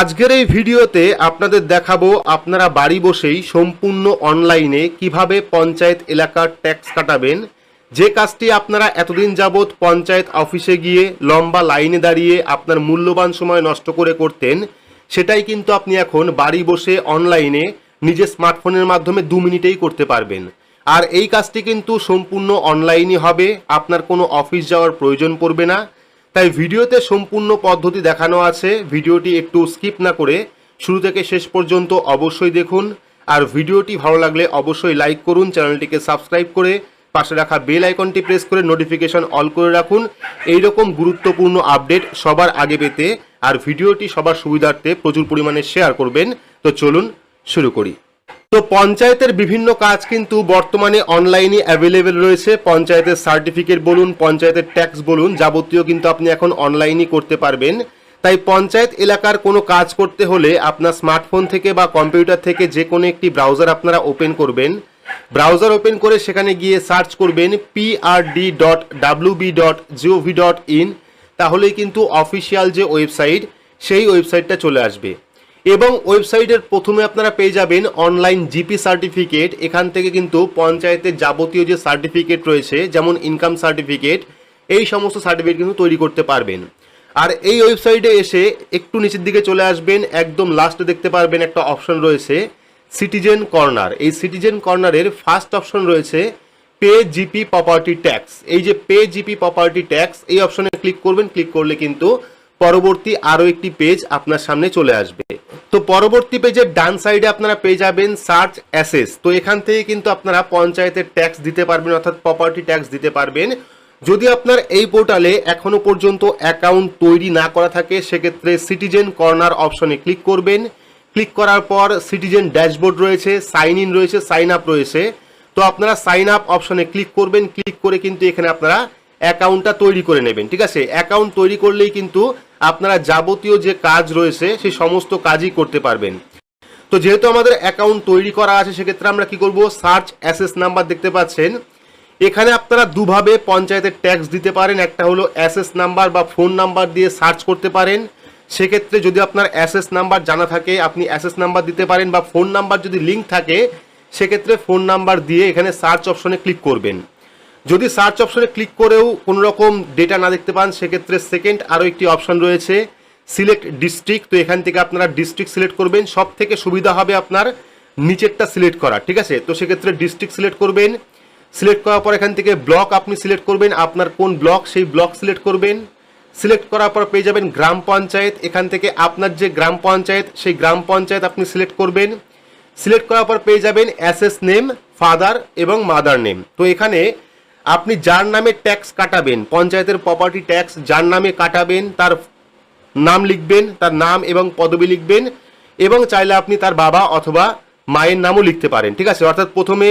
আজকের এই ভিডিওতে আপনাদের দেখাবো আপনারা বাড়ি বসেই সম্পূর্ণ অনলাইনে কীভাবে পঞ্চায়েত এলাকার ট্যাক্স কাটাবেন। যে কাজটি আপনারা এতদিন যাবৎ পঞ্চায়েত অফিসে গিয়ে লম্বা লাইনে দাঁড়িয়ে আপনার মূল্যবান সময় নষ্ট করে করতেন, সেটাই কিন্তু আপনি এখন বাড়ি বসে অনলাইনে নিজের স্মার্টফোনের মাধ্যমে দু মিনিটেই করতে পারবেন। আর এই কাজটি কিন্তু সম্পূর্ণ অনলাইনই হবে, আপনার কোনো অফিস যাওয়ার প্রয়োজন পড়বে না। তাই ভিডিওতে সম্পূর্ণ পদ্ধতি দেখানো আছে। ভিডিওটি একটু স্কিপ না করে শুরু থেকে শেষ পর্যন্ত অবশ্যই দেখুন। আর ভিডিওটি ভালো লাগলে অবশ্যই লাইক করুন, চ্যানেলটিকে সাবস্ক্রাইব করে পাশে রাখা বেল আইকনটি প্রেস করে নোটিফিকেশন অল করে রাখুন। এই রকম গুরুত্বপূর্ণ আপডেট সবার আগে পেতে আর ভিডিওটি সবার সুবিধার্থে প্রচুর পরিমাণে শেয়ার করবেন। তো চলুন শুরু করি। তো পঞ্চায়েতের বিভিন্ন কাজ কিন্তু বর্তমানে অনলাইনে অ্যাভেলেবেল রয়েছে। পঞ্চায়েতের সার্টিফিকেট বলুন, পঞ্চায়েতের ট্যাক্স বলুন, যাবতীয় কিন্তু আপনি এখন অনলাইনই করতে পারবেন। তাই পঞ্চায়েত এলাকার কোনো কাজ করতে হলে আপনার স্মার্টফোন থেকে বা কম্পিউটার থেকে যে কোনো একটি ব্রাউজার আপনারা ওপেন করবেন। ব্রাউজার ওপেন করে সেখানে গিয়ে সার্চ করবেন PRD dot WB dot GOV dot in তাহলেই কিন্তু অফিসিয়াল যে ওয়েবসাইট সেই ওয়েবসাইটটা চলে আসবে। এবং ওয়েবসাইটের প্রথমে আপনারা পেয়ে যাবেন অনলাইন জিপি সার্টিফিকেট এখান থেকে কিন্তু পঞ্চায়েতের যাবতীয় যে সার্টিফিকেট রয়েছে, যেমন ইনকাম সার্টিফিকেট এই সমস্ত সার্টিফিকেট কিন্তু তৈরি করতে পারবেন। আর এই ওয়েবসাইটে এসে একটু নিচের দিকে চলে আসবেন, একদম লাস্টে দেখতে পারবেন একটা অপশন রয়েছে সিটিজেন কর্নার এই সিটিজেন কর্নারের ফার্স্ট অপশন রয়েছে পে জিপি প্রপার্টি ট্যাক্স এই যে পে জিপি প্রপার্টি ট্যাক্স এই অপশনে ক্লিক করবেন ক্লিক করলে কিন্তু পরবর্তী আরও একটি পেজ আপনার সামনে চলে আসবে। তো পরবর্তী পেজের ডান সাইডে আপনারা পেয়ে যাবেন সার্চ অ্যাসেস। তো এখান থেকে কিন্তু আপনারা পঞ্চায়েতের ট্যাক্স দিতে পারবেন অর্থাৎ প্রপার্টি ট্যাক্স দিতে পারবেন। যদি আপনার এই পোর্টালে এখনও পর্যন্ত অ্যাকাউন্ট তৈরি না করা থাকে, সেক্ষেত্রে সিটিজেন কর্নার অপশনে ক্লিক করবেন। ক্লিক করার পর সিটিজেন ড্যাশবোর্ড রয়েছে, সাইন ইন রয়েছে, সাইন আপ রয়েছে। তো আপনারা সাইন আপ অপশনে ক্লিক করবেন। ক্লিক করে কিন্তু এখানে আপনারা অ্যাকাউন্টটা তৈরি করে নেবেন, ঠিক আছে? অ্যাকাউন্ট তৈরি করলেই কিন্তু আপনারা যাবতীয় যে কাজ রয়েছে সেই সমস্ত কাজই করতে পারবেন। তো যেহেতু আমাদের অ্যাকাউন্ট তৈরি করা আছে, সেক্ষেত্রে আমরা কি করব? সার্চ অ্যাসেস নাম্বার দেখতে পাচ্ছেন। এখানে আপনারা দুভাবে পঞ্চায়েতের ট্যাক্স দিতে পারেন। একটা হলো অ্যাসেস নাম্বার বা ফোন নাম্বার দিয়ে সার্চ করতে পারেন। সেক্ষেত্রে যদি আপনার অ্যাসেস নাম্বার জানা থাকে, আপনি অ্যাসেস নাম্বার দিতে পারেন বা ফোন নাম্বার যদি লিঙ্ক থাকে, সেক্ষেত্রে ফোন নাম্বার দিয়ে এখানে সার্চ অপশনে ক্লিক করবেন। যদি সার্চ অপশনে ক্লিক করেও কোনো রকম ডেটা না দেখতে পান, সেক্ষেত্রে সেকেন্ড আরও একটি অপশন রয়েছে সিলেক্ট ডিস্ট্রিক্ট তো এখান থেকে আপনারা ডিস্ট্রিক্ট সিলেক্ট করবেন। সব থেকে সুবিধা হবে আপনার নিচেরটা সিলেক্ট করা, ঠিক আছে? তো সেক্ষেত্রে ডিস্ট্রিক্ট সিলেক্ট করবেন। সিলেক্ট করার পর এখান থেকে ব্লক আপনি সিলেক্ট করবেন। আপনার কোন ব্লক সেই ব্লক সিলেক্ট করবেন। সিলেক্ট করার পর পেয়ে যাবেন গ্রাম পঞ্চায়েত। এখান থেকে আপনার যে গ্রাম পঞ্চায়েত, সেই গ্রাম পঞ্চায়েত আপনি সিলেক্ট করবেন। সিলেক্ট করার পর পেয়ে যাবেন অ্যাসেস নেম ফাদার এবং মাদার নেম তো এখানে আপনি যার নামে ট্যাক্স কাটাবেন, পঞ্চায়েতের প্রপার্টি ট্যাক্স যার নামে কাটাবেন, তার নাম লিখবেন, তার নাম এবং পদবি লিখবেন, এবং চাইলে আপনি তার বাবা অথবা মায়ের নামও লিখতে পারেন, ঠিক আছে? অর্থাৎ প্রথমে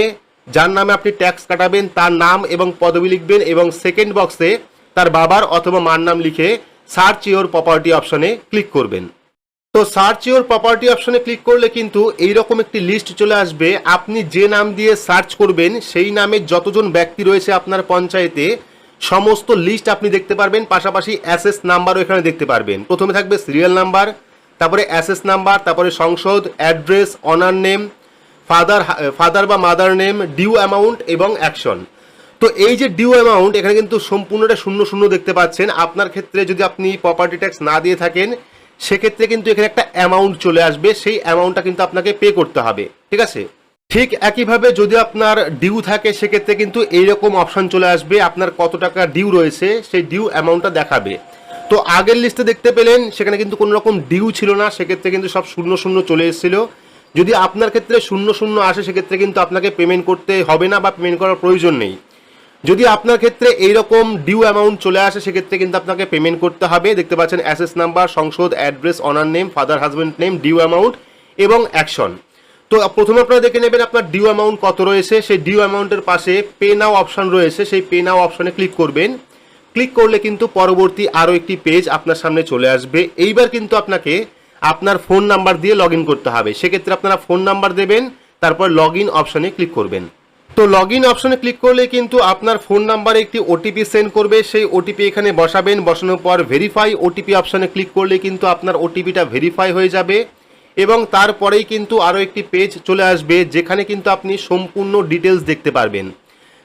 যার নামে আপনি ট্যাক্স কাটাবেন, তার নাম এবং পদবি লিখবেন, এবং সেকেন্ড বক্সে তার বাবার অথবা মার নাম লিখে সার্চ ইওর প্রপার্টি অপশনে ক্লিক করবেন। তো সার্চ ইওর প্রপার্টি অপশনে ক্লিক করলে কিন্তু এইরকম একটি লিস্ট চলে আসবে। আপনি যে নাম দিয়ে সার্চ করবেন, সেই নামে যতজন ব্যক্তি রয়েছে আপনার পঞ্চায়েতে, সমস্ত লিস্ট আপনি দেখতে পারবেন। পাশাপাশি অ্যাসেস নাম্বারও এখানে দেখতে পারবেন। প্রথমে থাকবে সিরিয়াল নাম্বার তারপরে অ্যাসেস নাম্বার তারপরে সংসদ address owner name father father বা মাদার নেম ডিউ অ্যামাউন্ট এবং অ্যাকশন তো এই যে ডিউ অ্যামাউন্ট এখানে কিন্তু সম্পূর্ণটা শূন্য শূন্য দেখতে পাচ্ছেন। আপনার ক্ষেত্রে যদি আপনি প্রপার্টি ট্যাক্স না দিয়ে থাকেন সেক্ষেত্রে কিন্তু এখানে একটা অ্যামাউন্ট চলে আসবে। সেই অ্যামাউন্টটা কিন্তু আপনাকে পে করতে হবে। ঠিক আছে? ঠিক একইভাবে যদি আপনার ডিউ থাকে, সেক্ষেত্রে কিন্তু এইরকম অপশন চলে আসবে। আপনার কত টাকা ডিউ রয়েছে, সেই ডিউ অ্যামাউন্টটা দেখাবে। তো আগের লিস্টে দেখতে পেলেন, সেখানে কিন্তু কোনো রকম ডিউ ছিল না। সেক্ষেত্রে কিন্তু সব শূন্য শূন্য চলে এসেছিল। যদি আপনার ক্ষেত্রে শূন্য শূন্য আসে, সেক্ষেত্রে কিন্তু আপনাকে পেমেন্ট করতে হবে না বা পেমেন্ট করার প্রয়োজন নেই। যদি আপনার ক্ষেত্রে এইরকম ডিউ অ্যামাউন্ট চলে আসে, সেক্ষেত্রে কিন্তু আপনাকে পেমেন্ট করতে হবে। দেখতে পাচ্ছেন অ্যাসেস নাম্বার সংসদ address owner name father husband name due amount এবং অ্যাকশন তো প্রথমে আপনারা দেখে নেবেন আপনার ডিউ অ্যামাউন্ট কত রয়েছে। সেই ডিউ অ্যামাউন্টের পাশে পে নাও অপশান রয়েছে। সেই পে নাও অপশানে ক্লিক করবেন। ক্লিক করলে কিন্তু পরবর্তী আরও একটি পেজ আপনার সামনে চলে আসবে। এইবার কিন্তু আপনাকে আপনার ফোন নাম্বার দিয়ে লগ করতে হবে। সেক্ষেত্রে আপনারা ফোন নাম্বার দেবেন, তারপর লগ ইন অপশনে ক্লিক করবেন। তো লগ ইন অপশনে ক্লিক করলে কিন্তু আপনার ফোন নাম্বারে একটি ওটিপি সেন্ড করবে। সেই ওটিপি এখানে বসাবেন বসানোর পর ভেরিফাই ওটিপি অপশনে ক্লিক করলে কিন্তু আপনার ওটিপিটা ভেরিফাই হয়ে যাবে এবং তারপরেই কিন্তু আরও একটি পেজ চলে আসবে যেখানে কিন্তু আপনি সম্পূর্ণ ডিটেলস দেখতে পারবেন।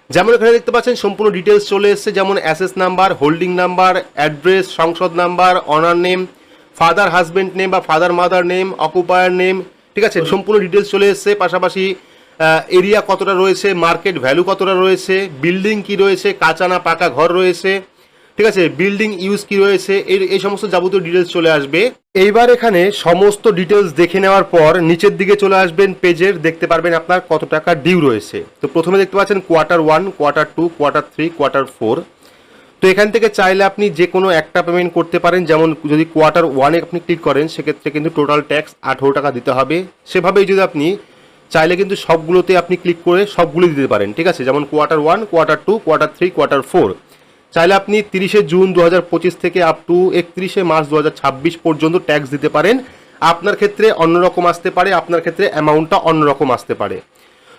যেমন এখানে দেখতে পাচ্ছেন সম্পূর্ণ ডিটেলস চলে এসেছে যেমন assess number holding number address সংসদ number owner name father husband name বা father mother name occupier name ঠিক আছে? সম্পূর্ণ ডিটেলস চলে এসেছে। পাশাপাশি এরিয়া কতটা রয়েছে, মার্কেট ভ্যালু কতটা রয়েছে, বিল্ডিং কি রয়েছে কাঁচা না পাকা ঘর রয়েছে, ঠিক আছে, বিল্ডিং ইউজ কি রয়েছে এই এই সমস্ত যাবতীয় ডিটেলস চলে আসবে। এইবার এখানে সমস্ত ডিটেলস দেখে নেওয়ার পর নিচের দিকে চলে আসবেন পেজের, দেখতে পারবেন আপনার কত টাকা ডিউ রয়েছে। তো প্রথমে দেখতে পাচ্ছেন quarter one quarter two quarter three quarter four তো এখান থেকে চাইলে আপনি যে কোনো একটা পেমেন্ট করতে পারেন, যেমন যদি কোয়ার্টার ওয়ানে আপনি ক্লিক করেন, সেক্ষেত্রে কিন্তু টোটাল ট্যাক্স আঠেরো টাকা দিতে হবে। সেভাবেই যদি আপনি চাইলে কিন্তু সবগুলোতে আপনি ক্লিক করে সবগুলো দিতে পারেন, ঠিক আছে? যেমন quarter one quarter two quarter three quarter four চাইলে আপনি তিরিশে জুন দু হাজার পঁচিশ থেকে আপ টু একত্রিশে মার্চ দু হাজার ছাব্বিশ পর্যন্ত ট্যাক্স দিতে পারেন। আপনার ক্ষেত্রে অন্যরকম আসতে পারে, আপনার ক্ষেত্রে অ্যামাউন্টটা অন্যরকম আসতে পারে।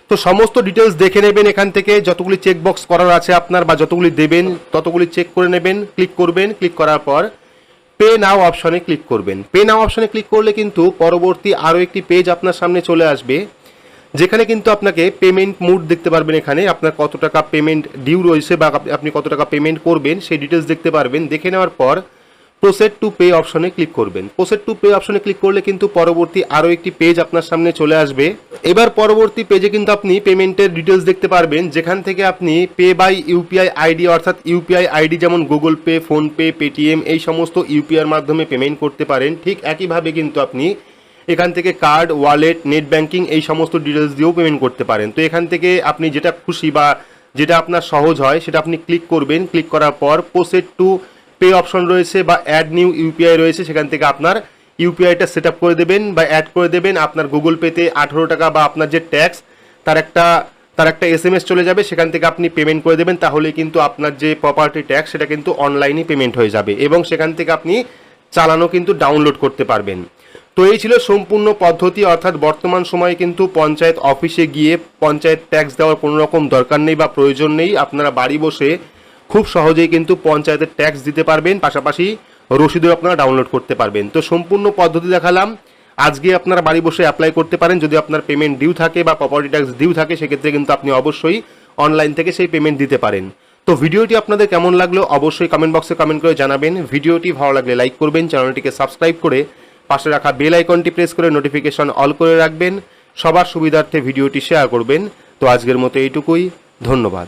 তো সমস্ত ডিটেলস দেখে নেবেন এখান থেকে, যতগুলি চেকবক্স করার আছে আপনার বা যতগুলি দেবেন, ততগুলি চেক করে নেবেন ক্লিক করবেন ক্লিক করার পর পে নাও অপশনে ক্লিক করবেন। পে নাও অপশনে ক্লিক করলে কিন্তু পরবর্তী আরও একটি পেজ আপনার সামনে চলে আসবে। যেখানে কিন্তু আপনাকে পেমেন্ট মুড দেখতে পারবেন এখানে, আপনার কত টাকা পেমেন্ট ডিউ রয়েছে বা আপনি কত টাকা পেমেন্ট করবেন, সেই ডিটেলস দেখতে পারবেন। দেখে নেওয়ার পর প্রোসেড টু পে অপশনে ক্লিক করবেন। প্রোসেড টু পে অপশনে ক্লিক করলে কিন্তু পরবর্তী আরও একটি পেজ আপনার সামনে চলে আসবে। এবার পরবর্তী পেজে কিন্তু আপনি পেমেন্টের ডিটেলস দেখতে পারবেন। যেখান থেকে আপনি পে বাই ইউপিআই আইডি অর্থাৎ ইউপিআই আইডি যেমন গুগল পে ফোনপে পেটিএম এই সমস্ত ইউপিআইয়ের মাধ্যমে পেমেন্ট করতে পারেন। ঠিক একইভাবে কিন্তু আপনি এখান থেকে কার্ড ওয়ালেট নেট ব্যাঙ্কিং এই সমস্ত ডিটেলস দিয়েও পেমেন্ট করতে পারেন। তো এখান থেকে আপনি যেটা খুশি বা যেটা আপনার সহজ হয়, সেটা আপনি ক্লিক করবেন। ক্লিক করার পর প্রোসেড টু পে অপশন রয়েছে বা অ্যাড নিউ ইউপিআই রয়েছে, সেখান থেকে আপনার ইউপিআইটা সেট আপ করে দেবেন বা অ্যাড করে দেবেন। আপনার গুগল পেতে আঠেরো টাকা বা আপনার যে ট্যাক্স তার একটা তার একটা এস চলে যাবে। সেখান থেকে আপনি পেমেন্ট করে দেবেন। তাহলে কিন্তু আপনার যে প্রপার্টি ট্যাক্স সেটা কিন্তু অনলাইনে পেমেন্ট হয়ে যাবে এবং সেখান থেকে আপনি চালানো কিন্তু ডাউনলোড করতে পারবেন। তো এই ছিল সম্পূর্ণ পদ্ধতি, অর্থাৎ বর্তমান সময়ে কিন্তু পঞ্চায়েত অফিসে গিয়ে পঞ্চায়েত ট্যাক্স দেওয়ার কোনো রকম দরকার নেই বা প্রয়োজন নেই। আপনারা বাড়ি বসে খুব সহজেই কিন্তু পঞ্চায়েতের ট্যাক্স দিতে পারবেন, পাশাপাশি রসিদও আপনারা ডাউনলোড করতে পারবেন। তো সম্পূর্ণ পদ্ধতি দেখালাম। আজকে আপনারা বাড়ি বসে অ্যাপ্লাই করতে পারেন। যদি আপনার পেমেন্ট ডিউ থাকে বা প্রপার্টি ট্যাক্স ডিউ থাকে, সেক্ষেত্রে কিন্তু আপনি অবশ্যই অনলাইন থেকে সেই পেমেন্ট দিতে পারেন। তো ভিডিওটি আপনাদের কেমন লাগল অবশ্যই কমেন্ট বক্সে কমেন্ট করে জানাবেন। ভিডিওটি ভালো লাগলে লাইক করবেন, চ্যানেলটিকে সাবস্ক্রাইব করে পাশে রাখা বেল আইকনটি প্রেস করে নোটিফিকেশন অল করে রাখবেন। সবার সুবিধার্থে ভিডিওটি শেয়ার করবেন। তো আজকের মতো এইটুকুই। ধন্যবাদ।